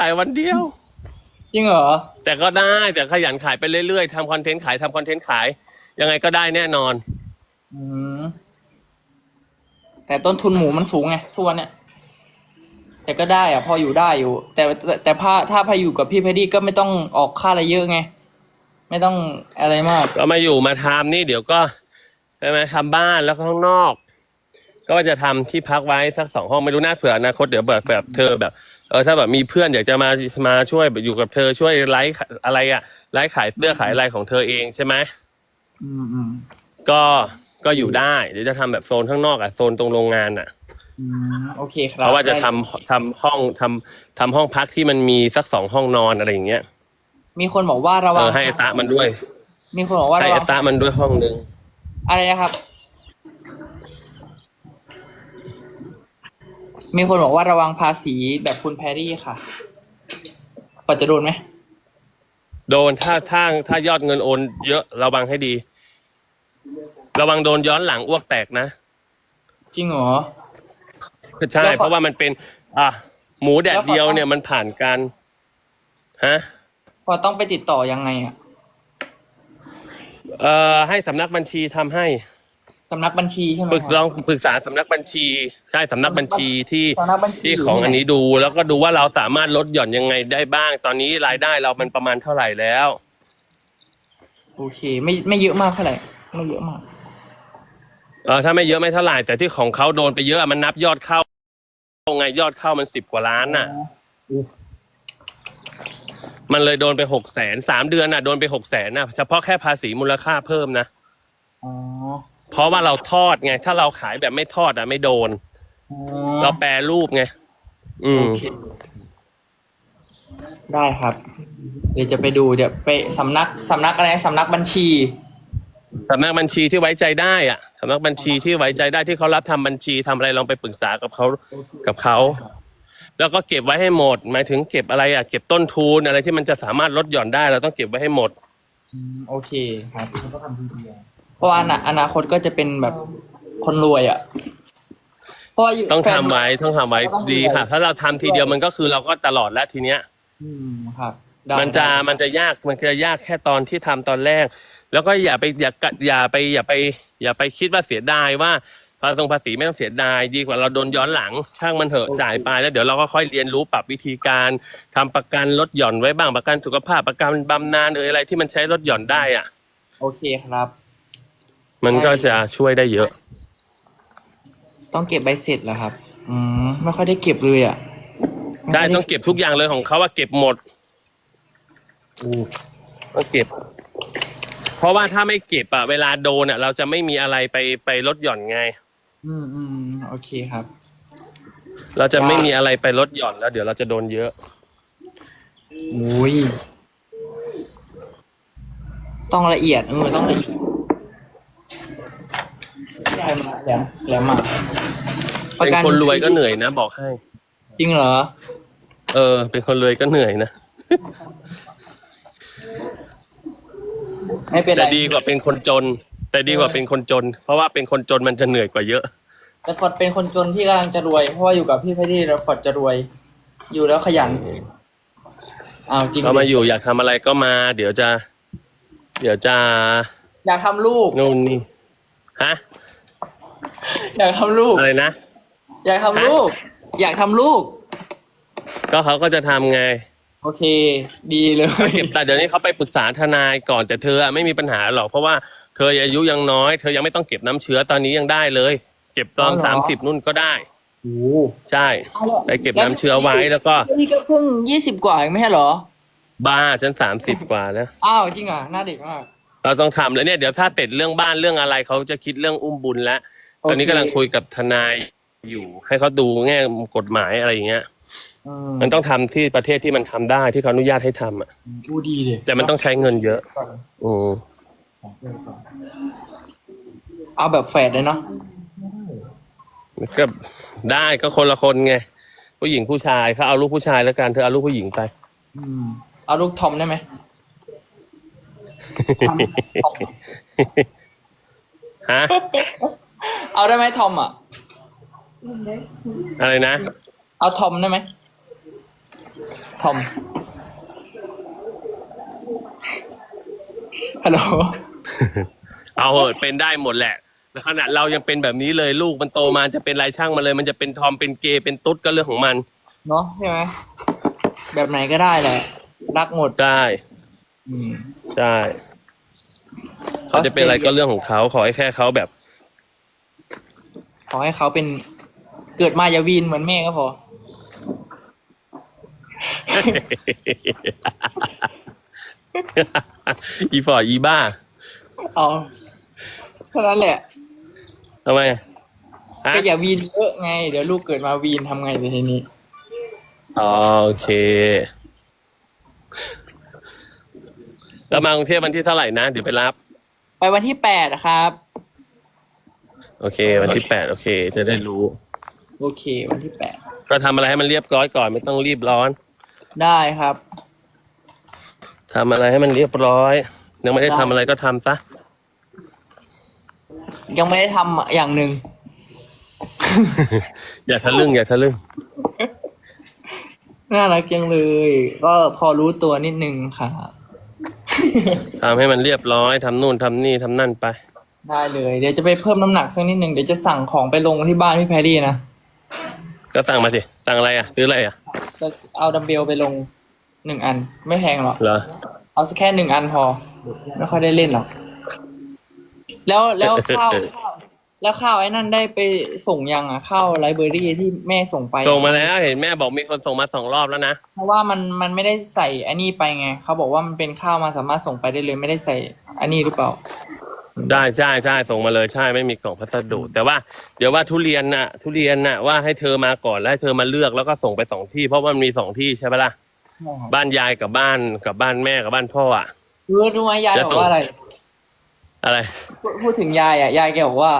ขายวันเดียว จริงเหรอ แต่ก็ได้แต่ขยันขายไปเรื่อยๆทำคอนเทนต์ขายทำคอนเทนต์ขาย ยังไงก็ได้แน่นอน อืม แต่ต้นทุนหมูมันสูงไงทุกวันเนี่ย แต่ก็ได้อะพออยู่ได้อยู่ แต่แต่แต่ถ้าถ้าพาอยู่กับพี่เพดดี้ก็ไม่ต้องออกค่าอะไรเยอะไง ไม่ต้องอะไรมาก ก็มาอยู่มาทำนี่เดี๋ยวก็ใช่ไหมทำบ้านแล้วก็ข้างนอก ก็จะทำที่พักไว้สักสองห้องไม่รู้น่าเผื่ออนาคตเดี๋ยวแบบแบบเธอแบบ เออถ้าแบบมีเพื่อนอยากจะมามาช่วยอยู่กับเธอช่วยไลฟ์อะไรอะไลฟ์ขายเสื้อขายอะไรของเธอเองใช่ไหมอืมอืมก็ก็อยู่ได้เดี๋ยวจะทำแบบโซนข้างนอกอะโซนตรงโรงงานอะอืมโอเคครับเพราะว่าจะทำทำห้องทำทำห้องพักที่มันมีสักสองห้องนอนอะไรอย่างเงี้ยมีคนบอกว่าระเอวังอให้ไอตะมันด้วย มีคนบอกว่าให้ระไอวังตะมันด้วยห้องนึง อะไรนะครับ มีคนบอกว่าระวังภาษีแบบคุณแพรรี่ค่ะปอจะโดนไหม โดนถ้าถ้าถ้ายอดเงินโอนเยอะระวังให้ดี ระวังโดนย้อนหลังอ้วกแตกนะ จริงเหรอ ใช่ แล้วขอ เพราะว่ามันเป็น อะ หมูแดดแล้วขอเดียวต้องเนี่ยมันผ่านการฮะ พอต้องไปติดต่อยังไงอะเอ่อให้สำนักบัญชีทำให้ สำนักบัญชีใช่ไหมปรึกครับลองปรึกษาสำนักบัญชี ใช่สำนักบัญชีที่สำนักบัญชี ที่ของยู่อันไหนี้ดู แล้วก็ดูว่าเราสามารถลดหย่อนยังไงได้บ้าง ตอนนี้รายได้เรามันประมาณเท่าไหร่แล้ว โอเค ไม่ไม่เยอะมากเท่าไหร่ไม่เยอะมาก เออถ้าไม่เยอะไม่เท่าไหร่แต่ที่ของเขาโดนไปเยอะมันนับยอดเข้าไงยอดเข้ามันสิบกว่าล้านน่ะ มันเลยโดนไปหกแสนสามเดือนน่ะโดนไปหกแสนน่ะ เฉพาะแค่ภาษีมูลค่าเพิ่มนะ อ๋อ เพราะว่าเราทอดไง ถ้าเราขายแบบไม่ทอดอะไม่โดน อ๋อเราแปรรูปไง อืม โอเคได้ครับ เดี๋ยวจะไปดูเดี๋ยวไปสำนักสำนักอะไรนะสำนักบัญชี สำนักบัญชีที่ไว้ใจได้อะสำนักบัญชีที่ไว้ใจได้ที่เขารับทำบัญชีทำอะไรลองไปปรึกษากับเขากับเขา แล้วก็เก็บไว้ให้หมด หมายถึงเก็บอะไรอะ เก็บต้นทุนอะไรที่มันจะสามารถลดหย่อนได้ เราต้องเก็บไว้ให้หมด อืมโอเคครับ เพราะว่าอนาอนาคตก็จะเป็นแบบคนรวยอะ เพราะว่ายู่ต้องแฟทำนไว้ต้องทำไว้ก็ต้องดูดีค่ะ ถ้าเราทำทีเดียวมันก็คือเราก็ตลอดแล้วทีเนี้ย อืมครับได้มันจะได้มันจะยากมันจะยากแค่ตอนที่ทำตอนแรก แล้วก็อย่าไปอย่ากะอย่าไปอย่าไป อย่าไปคิดว่าเสียดายว่าภาษีภาษีไม่ต้องเสียดายดีกว่าเราโดนย้อนหลัง ช่างมันเถอะจ่ายไปแล้วเดี๋ยวเราก็ค่อยเรียนรู้ปรับวิธีการทำประกันลดหย่อนไว้บ้างประกันสุขภาพประกันบำนาญเอยอะไรที่มันใช้ลดหย่อนได้อะ โอเคครับ มันก็จะช่วยได้เยอะ ต้องเก็บใบเสร็จเหรอครับ อืมไม่ค่อยได้เก็บเลยอะได้ม่ค่ยต้องเก็บทุกอย่างเลยของเขาว่าเก็บหมดต้องเก็บ เพราะว่าถ้าไม่เก็บอะเวลาโดนอะเราจะไม่มีอะไรไปไปลดหย่อนไง อืมอืมโอเคครับ เราจะไม่มีอะไรไปลดหย่อนแล้วเดี๋ยวเราจะโดนเยอะ อุ้ย ต้องละเอียดเออต้องละเอียด แหลมแหลมแหลมมากเป็นคนรวยก็เหนื่อยนะ บอกให้ จริงเหรอ เออ เป็นคนรวยก็เหนื่อยนะ ไม่เป็นไรแต่ดีกว่าเป็นคนจน แต่ดีกว่าเป็นคนจน เพราะว่าเป็นคนจนมันจะเหนื่อยกว่าเยอะ แต่ฟอร์ดเป็นคนจนที่กำลังจะรวย เพราะว่าอยู่กับพี่พอดีแล้วฟอร์ดจะรวย อยู่แล้วขยันอ้าวจริงก็มาดิอยู่อยากทำอะไรก็มา เดี๋ยวจะ เดี๋ยวจะ อยากทำลูกนู่นนี่ฮะ อยากทำลูก อะไรนะ อยากทำลูก อยากทำลูก ก็เขาก็จะทำไงโอเค ดีเลย เก็บแต่เดี๋ยวนี้เขาไปปรึกษาทนายก่อนแต่เธออะไม่มีปัญหาหรอกเพราะว่าเธออายุยังน้อย เธอยังไม่ต้องเก็บน้ำเชื้อตอนนี้ยังได้เลย เก็บตอนอ๋อเหรอ สามสิบนุ่นก็ได้ โอ้ใช่ ไปเก็บน้ำเชื้อไว้แล้วก็พี่ก็เพิ่งยี่สิบกว่าเองไม่ใช่เหรอ บ้าฉันสามสิบกว่าแล้ว อ้าวจริงอะหน้าเด็กมาก เราต้องทำแล้วเนี่ยเดี๋ยวถ้าเสร็จเรื่องบ้านเรื่องอะไรเขาจะคิดเรื่องอุ้มบุญแล้วโอเค ตอนนี้กำลังคุยกับทนายอยู่ ให้เขาดูแง่กฎหมายอะไรอย่างเงี้ยอืมันต้องทำที่ประเทศที่มันทำได้ที่เขาอนุญาตให้ทำอะ ดูดีเลยแต่มันต้องใช้เงินเยอะอืมเอาแบบแฝดเลยเนาะก็ได้ก็คนละคนไง ผู้หญิงผู้ชายเขาเอาลูกผู้ชายแล้วกันเธอเอาลูกผู้หญิงไป อืมเอาลูกทอมได้ไหมฮะ เอาได้ไหมทอมอะ อะไรนะเอาทอมได้ไหมทอม ฮัลโหล เอาเหอะเป็นได้หมดแหละแต่ขนาดเรายังเป็นแบบนี้เลยลูกมันโตมาจะเป็นไรช่างมาเลย มันจะเป็นทอมเป็นเกย์เป็นตุ๊ดก็เรื่องของมัน เนาะใช่ไหมแบบไหนก็ได้แหละ รักหมดได้อืม ได้เขาจะเป็นอะไรก็เรื่องของเขาขอให้แค่เขาแบบ ขอให้เขาเป็นเกิดมาอย่าวีนเหมือนแม่ก็พอ อีฟอร์อีบ้าเอาเท่านั้นแหละทำไมอะฮะก็อย่าวีนเยอะไง เดี๋ยวลูกเกิดมาวีนทำไงในทีนี้อ๋อโอเค แล้วมากรุงเทพวันที่เท่าไหร่นะ เดี๋ยวไปรับ ไปวันที่แปดนะครับ โอเค วันที่แปดโอเค จะได้รู้ โอเค วันที่แปดก็ทำอะไรให้มันเรียบร้อยก่อนไม่ต้องรีบร้อนได้ครับ ทำอะไรให้มันเรียบร้อย ยังไม่ได้ ทำอะไรก็ทำซะยังไม่ได้ทำอย่างหนึ่งอย่าทะลึ่งอย่าทะลึ่งน่ารักจังเลย ก็พอรู้ตัวนิดนึงครับ ทำให้มันเรียบร้อยทำนู่นทำนี่ทำนั่นไป ได้เลย เดี๋ยวจะไปเพิ่มน้ำหนักสักนิดนึงเดี๋ยวจะสั่งของไปลงที่บ้านพี่แพรรี่นะก็สั่งมาสิสั่งอะไรอะซื้ออะไรอะจะเอาดัมเบลไปลงหนึ่งอัน ไม่แพงหรอกเหรอเอาสักแค่หนึ่งอันพอ ไม่ค่อยได้เล่นหรอก แล้วแล้วข้าวข้าวแล้วข้าวไอ้นั่นได้ไปส่งยังอะข้าวไลบรารีที่แม่ส่งไปส่งมาแล้วเห็นแม่บอกมีคนส่งมาสองรอบแล้วนะเพราะว่ามันมันไม่ได้ใส่อันนี้ไปไงเขาบอกว่ามันเป็นข้าวมาสามารถส่งไปได้เลย ไม่ได้ใส่อันนี้หรือเปล่า ได้ใช่ใช่ส่งมาเลยใช่ไม่มีกล่องพัสดุ แต่ว่าเดี๋ยวว่าทุเรียนน่ะ ทุเรียนน่ะว่าให้เธอมาก่อนแล้วให้เธอมาเลือกแล้วก็ส่งไปสองที่ เพราะว่ามันมีสองที่ใช่ปะล่ะบ้านยายกับบ้านกับบ้านแม่กับบ้านพ่ออะเออรู้ไหมยายจะบอส่กงว่าอะไร อะไรพูดพูดถึงยายอะยายแกบอกว่า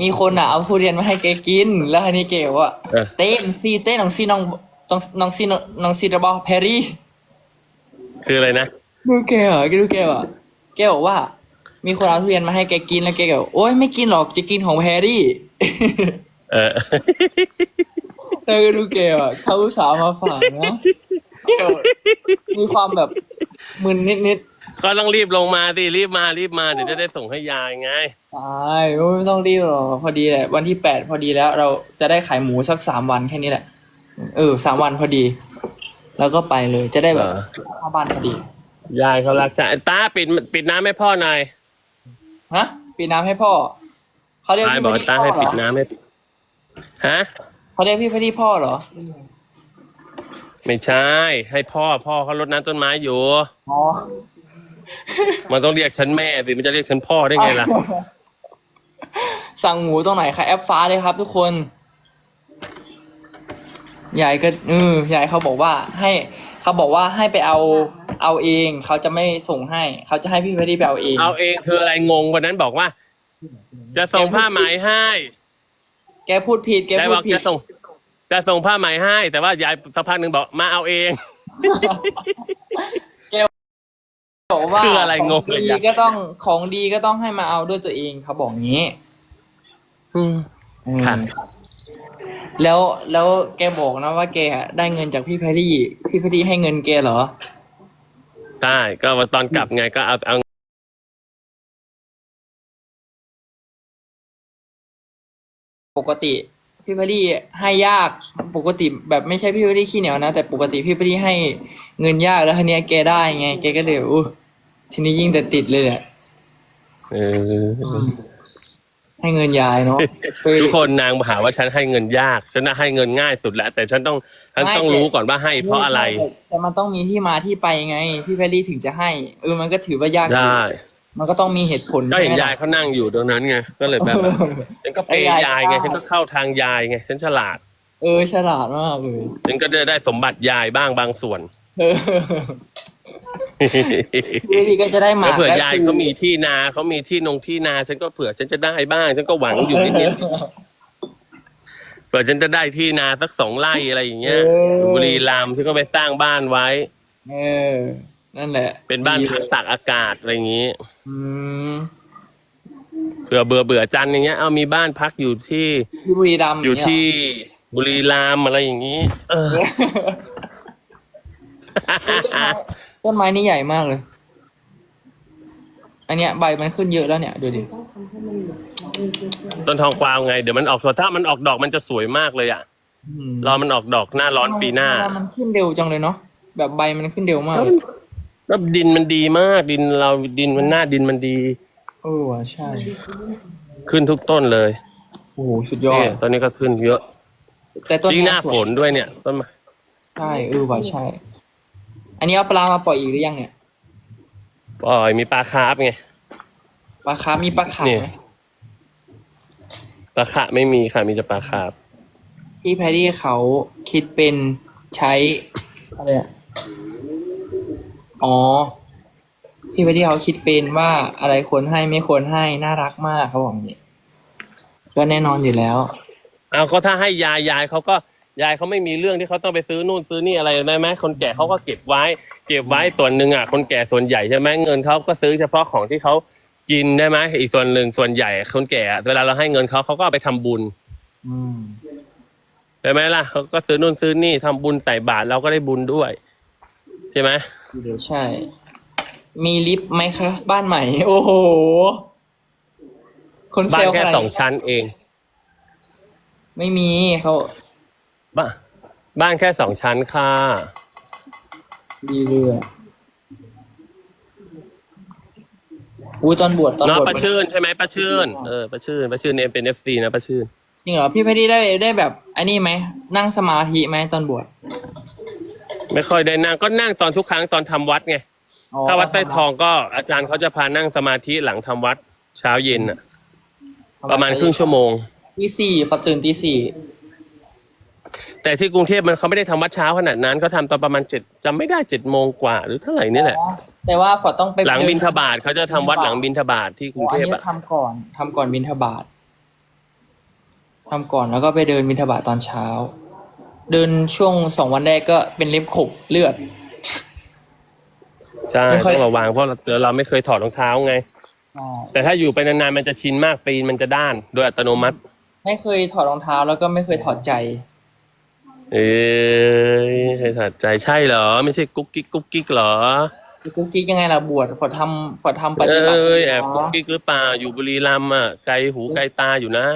มีคนอะเอาทุเรียนมาให้แกกิน แล้วทีนี้แกบอกว่าเออเต้นซีเต้น้องซีน้องน้องน้องซีน้องน้องซีระบอแพรรี่ คืออะไรนะดูแกเหรอแกดูแกอะแกบอกว่า มีคนเอาทุเรียนมาให้แกกินแล้วแกก็บอกโอ๊ยไม่กินหรอกจะกินของแพรรี่ เออเออดูแกอะเขาอุตส่าห์มาฝากนะแกบอกมีความแบบมึนนิดก็ต้องรีบลงมาสิรีบมารีบมาเดี๋ยวจะได้ส่งให้ยายไงๆใช่โอ้ยไม่ต้องรีบหรอกพอดีแหละ วันที่แปดพอดีแล้ว เราจะได้ขายหมูสักสามวันแค่นี้แหละ เออสามวันพอดี แล้วก็ไปเลยจะได้แบบเออ เข้าบ้านพอดี ยายเขารักจ้ะตาปิดปิดน้ำให้พ่อหน่อย ฮะปิดน้ำให้พ่อเขาเรียกตายพี่บอกพอดีตาพ่อให้เหรปิอดน้ำให้ฮะ เขาเรียกพี่พอดีพ่อเหรอไม่ใช่ ให้พ่อพ่อเขารดน้ำต้นไม้อยู่ อ๋อมันต้องเรียกฉันแม่สิมันจะเรียกฉันพ่อได้ไงล่ะ สั่งหมูตรงไหนคะแอปฟ้าเลยครับ ทุกคนยายก็เออยายเขาบอกว่าให้เขาบอกว่าให้ไปเอา เอาเองเขาจะไม่ส่งให้ เขาจะให้พี่พอดีไปเอาเองเอาเองคืออะไรงงวันนั้นบอกว่า จะส่งผ้าไหมให้แกพูดผิดแกยายพูบดอกผิดจะส่ง จะส่งผ้าไหมให้ แต่ว่ายายสักพักหนึ่งบอกมาเอาเอง บอกว่าคืออะไรของงงเลยดีอะ ก็ต้องของดีก็ต้องให้มาเอาด้วยตัวเองเขาบอกงี้ อืมอืมค่ะ แล้วแล้วแกบอกนะว่าแกอะได้เงินจากพี่แพรรี่ พี่แพรรี่ให้เงินแกเหรอ ได้ก็ตอนกลับไงก็เอาเอาปกติพี่แพรรี่ให้ยากปกติแบบไม่ใช่พี่แพรรี่ขี้เหนียวนะ แต่ปกติพี่แพรรี่ให้เงินยากแล้วทีเนี้ยแกได้ไงแกก็เลยอู้ทีนี้ยิ่งแต่ติดเลยแหละเออ ให้เงินยายเนาะไปทุกคนนางหาว่าฉันให้เงินยาก ฉันน่ะให้เงินง่ายสุดแล้ว แต่ฉันต้องฉันต้องรู้ก่อนว่าให้เพราะอะไรแต่มันต้องมีที่มาที่ไปไง พี่แพรรี่ถึงจะให้เออมันก็ถือว่ายากอยู่ได้มันก็ต้องมีเหตุผลก็เห็นใช่ไหมยายเขานั่งอยู่ตรงนั้นไงก็เลยแบบว่าฉันก็เปย์ยายไงฉันก็เข้าทางยายไงฉันฉลาดเออฉลาดมากเลย ฉันก็จะได้สมบัติยายบ้างบางส่วน เออพี่ดีก็จะได้หมาแล้วกเผื่อได้ยายเขามีที่นาเขามีที่นงที่นา ฉันก็เผื่อฉันจะได้บ้าง ฉันก็หวังอยู่นิดๆเผื่อฉันจะได้ที่นาสักสองไร่อะไรอย่างเงี้ยอยู่บุรีรัมย์ฉันก็ไปสร้างบ้านไว้ เออ นั่นแหละ เป็นบ้านดีพักตากอากาศอะไรอย่างงี้อืมเผื่อเบื่อเบื่อจันทร์อย่างเงี้ยเอามีบ้านพักอยู่ที่ที่บุรีรัมย์อยู่เนี่ที่บุรีรัมย์อะไรอย่างงี้ เออ ต้นไม้นี่ใหญ่มากเลย อันเนี้ยใบมันขึ้นเยอะแล้วเนี่ยดูดิ ต้นทองกวาวไง เดี๋ยวมันออกถ้ามันออกดอกมันจะสวยมากเลยอะอืมรอมันออกดอกหน้าร้อนปีหน้า มันขึ้นเร็วจังเลยเนาะแบบใบมันขึ้นเร็วมากเลยแล้วดินมันดีมาก ดินเราดินมันหน้าดินมันดี เออว่ะใช่ ขึ้นทุกต้นเลยโอ้โหสุดยอเนี่ดยตอนนี้ก็ขึ้นเยอะแต่ต้นยิ่งหเนี้น้ายสฝวยนด้วยเนี่ยต้นไม้ใช่เออว่ะใช่ อันนี้เอาปลามาปล่อยอีกหรือยังเนี่ยปล่อยมีปลาคาร์ฟไง ปลาคาร์ฟมีปลาขาวเนี่ยไหมปลาขะไม่มีค่ะมีแต่ปลาคาร์ฟที่แพรรี่เขาคิดเป็นใช้อะไรอะอ๋อ พี่แพรรี่เขาคิดเป็นว่าอะไรควรให้ไม่ควรให้น่ารักมากเขาบอกอย่างนี้ก็แน่นอนอยู่แล้ว เอาก็ถ้าให้ยายยายเขาก็ ยายเขาไม่มีเรื่องที่เขาต้องไปซื้อนู่นซื้อนี่อะไรไหมไหมคนแก่เขาก็เก็บไว้ เก็บไว้ส่วนหนึ่งอะ คนแก่ส่วนใหญ่ใช่ไหมเงินเขาก็ซื้อเฉพาะของที่เขากินได้ไหมอีกส่วนหนึ่งส่วนใหญ่คนแก่อะเวลาเราให้เงินเขาเขาก็เอาไปทำบุญอืม ใช่ไหมล่ะเขาก็ซื้อนู่นซื้อนี่ทำบุญใส่บาตรเราก็ได้บุญด้วย ใช่ไหมเดี๋ยวใช่ มีลิฟต์ไหมคะ บ้านใหม่ โอ้โห คนเซบ้าลนล์แค่ขนาดสองนี้ชั้นเอง ไม่มีเขา บ้านบ้านแค่สองชั้นค่ะดีเรืออุ้ยตอนบวชตอนเนาะบวชป้าชื่นใช่ไหมป้าชื่นเออป้าชื่นป้าชื่นเนี่ยเป็นเอฟซีนะป้าชื่นจริงเหรอพี่เพชรได้ได้แบบอันนี้ไหมนั่งสมาธิไหมตอนบวชไม่ค่อยได้นั่งก็นั่งตอนทุกครั้งตอนทำวัดไงถ้าวัดไส้ทองก็อาจารย์เขาจะพานั่งสมาธิหลังทำวัดเช้าเย็นอะ ประมาณครึ่งชั่วโมง ตีสี่ฝอตื่นตีสี่ แต่ที่กรุงเทพมันเขาไม่ได้ทำวัดเช้าขนาดนั้นเขาทำตอนประมาณเจ็ดจำไม่ได้เจ็ดโมงกว่า หรือเท่าไหร่นี่แหละอ๋อแต่ว่าฝอต้องไปหลังเดิบินทบาทเขาจะทำวัดหลังบินทบาทที่กรุอ๋งออัเทนพนี้อะทำก่อนทำก่อนบินทบาททำก่อนแล้วก็ไปเดินบินทบาทตอนเช้า เดินช่วงสองวันแรกก็เป็นเล็บขบเลือด ใช่ไม่ค่อย ต้องระวังเพราะเราเราไม่เคยถอดรองเท้าไงแต่ถ้าอยู่ไปนานๆมันจะชินมากตีนมันจะด้าน โดยอัตโนมัติ ไม่เคยถอดรองเท้าแล้วก็ไม่เคยถอดใจ เอ้ยใครถอดใจใช่เหรอ ไม่ใช่กุ๊กกิ๊กกุ๊กกิ๊กเหรอกุ๊กกิ๊กยังไงล่ะบวชฝอทำฝอทำปเอฏิบัติ้ยแอบกุ๊กกิ๊กหรือเปล่าอยู่บุรีรัมย์อะไกลหูไกลตาอยู่นะ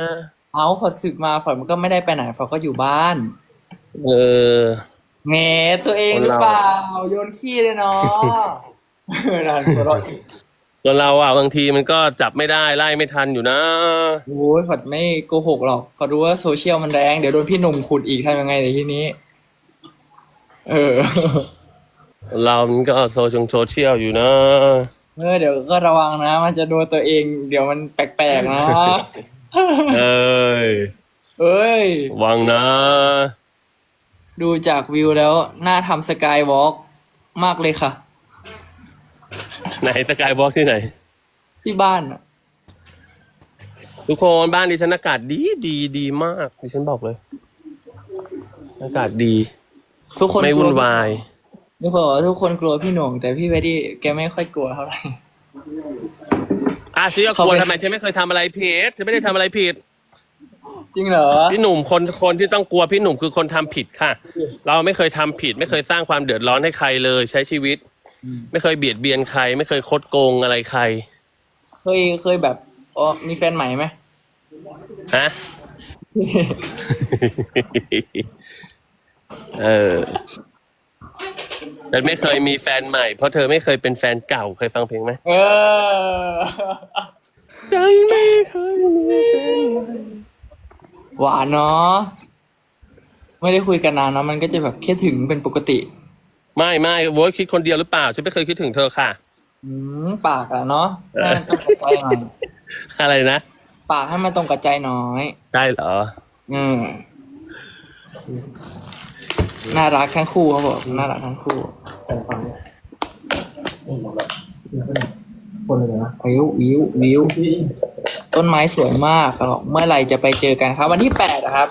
เอาฝอศึกมาฝอมันก็ไม่ได้ไปไหนฝอก็อยู่บ้าน เออแหมตัวเองหรือเปล่า โยนขี้เลยเนาะเออนั่นหัวเราะอีก ส่วนเราอะบางทีมันก็จับไม่ได้ไล่ไม่ทันอยู่นะ โอ้ยฝอไม่โกหกหรอกฝอรู้ว่าโซเชียลมันแรง เดี๋ยวโดนพี่หนุ่มขุดอีกทำยังไงในที่นี้ เออ เรามันก็โซเชียลโซเชียลอยู่นะ เออเดี๋ยวก็ระวังนะ มันจะโดนตัวเอง เดี๋ยวมันแปลกๆนะ เอ้ยเอ้ยหวังนะ ดูจากวิวแล้วน่าทำสกายวอล์กมากเลยค่ะ ไหนสกายวอล์กที่ไหน ที่บ้านอะทุกคนบ้านดิฉันอากาศดีดีดีมากดิฉันบอกเลย อากาศดี ทุกคนไม่วุ่นวายนี่บอกว่าทุกคนกลัวพี่หนุ่มแต่พี่เวดดี้แกไม่ค่อยกลัวเท่าไหร่อะฉันจะกลัวทำไมฉันไม่เคยทำอะไรผิดฉันไม่ได้ทำอะไรผิด จริงเหรอพี่หนุ่มคนคนที่ต้องกลัวพี่หนุ่มคือคนทำผิดค่ะ เราไม่เคยทำผิด ไม่เคยสร้างความเดือดร้อนให้ใครเลยใช้ชีวิตอืม ไม่เคยเบียดเบียนใคร ไม่เคยคดโกงอะไรใคร เคยเคยแบบอ๋อมีแฟนใหม่ไหมฮะ เออฉันไม่เคยมีแฟนใหม่ เพราะเธอไม่เคยเป็นแฟนเก่าเคยฟังเพลงไหมเออฉันไม่เคยมีแฟนใหม่หวานเนาะไม่ได้คุยกันนานเนาะมันก็จะแบบคิดถึงเป็นปกติ ไม่ไม่โว้ยคิดคนเดียวหรือเปล่าฉันไม่เคยคิดถึงเธอค่ะ อืมปากอะเนาะให้มันตรงกับใจหน่อยอะไรนะปากให้มันตรงกับใจน้อย ได้เหรอ อืมน่ารักทั้งคู่เขาบอกน่ารักทั้งคู่วิววิววิวต้นไม้สวยมากเขาบอกเมื่อไหร่จะไปเจอกันครับ วันที่แปดอะครับ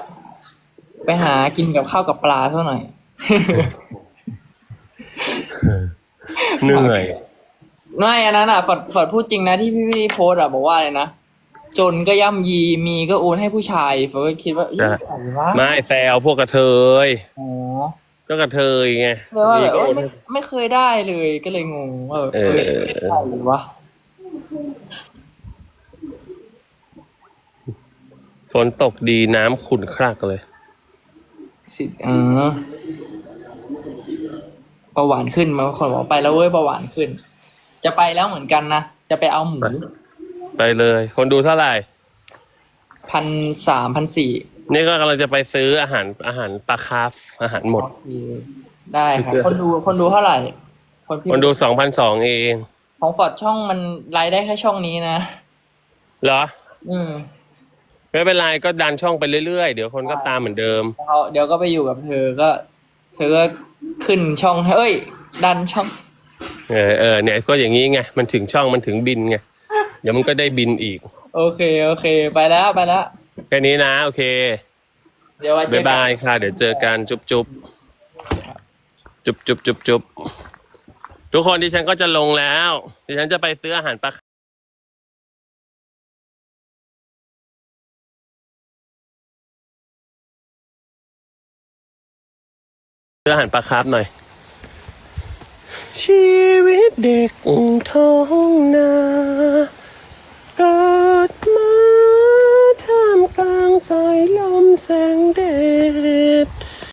ไปหากินกับข้าวกับปลาเท่าหน่อย เหนื่อยไม่อันนั้นอะฝอดฝอดพูดจริงนะที่พี่พี่โพสต์อะบอกว่าอะไรนะจนก็ย่ำยีมีก็โอนให้ผู้ชายฝอดก็คิดว่าเอ๊ะใครวะไม่แซวพวกกระเทยอ๋อกก็กระเทยไงเลยว่าแบบว่านี่ไม่ก็ไม่เคยได้เลยก็เลยงงว่าแบบเออเฮ้ยได้หรือวะฝนตกดีน้ำขุ่นคลักเลยสิเออเบาหวานขึ้นมาคนบอกไปแล้วเว้ยเบาหวานขึ้น จะไปแล้วเหมือนกันนะจะไปเอาหมูไปไปเลย คนดูเท่าไหร่พันสามพันสี่นี่ก็กำลังจะไปซื้ออาหารอาหารปลาคาร์ฟอาหารหมด ได้ไปครัซื้บอคนดูคนดูเท่าไหร่ คนพี่คนดูสองพันสองเอง ของฟอร์ดช่องมันรายได้แค่ช่องนี้นะ เหรอ อืมไม่เป็นไรก็ดันช่องไปเรื่อยๆ เดี๋ยวคนก็ตามเหมือนเดิมเขาเดี๋ยวก็ไปอยู่กับเธอก็ เธอก็ ขึ้นช่องให้เอ้ย ดันช่อง เออเออเนี่ยก็อย่างนี้ไงมันถึงช่องมันถึงบินไงเดี๋ยวมันก็ได้บินอีก โอเค โอเค ไปแล้วไปแล้ว แค่นี้นะ โอเคเดี๋ยวไว้เจบ๊าอยกัน บายค่ะ เดี๋ยวเจอกันจุ๊บจุ๊บจุ๊บจุ๊บจุ๊บจุ๊บทุกคนดิฉันก็จะลงแล้วดิฉันจะไปซื้ออาหารปลา อาหันปลาคร์ฟหน่อย ชีวิตเด็กท้องนาเกิดมาท่ามกลางสายลมแสงแดด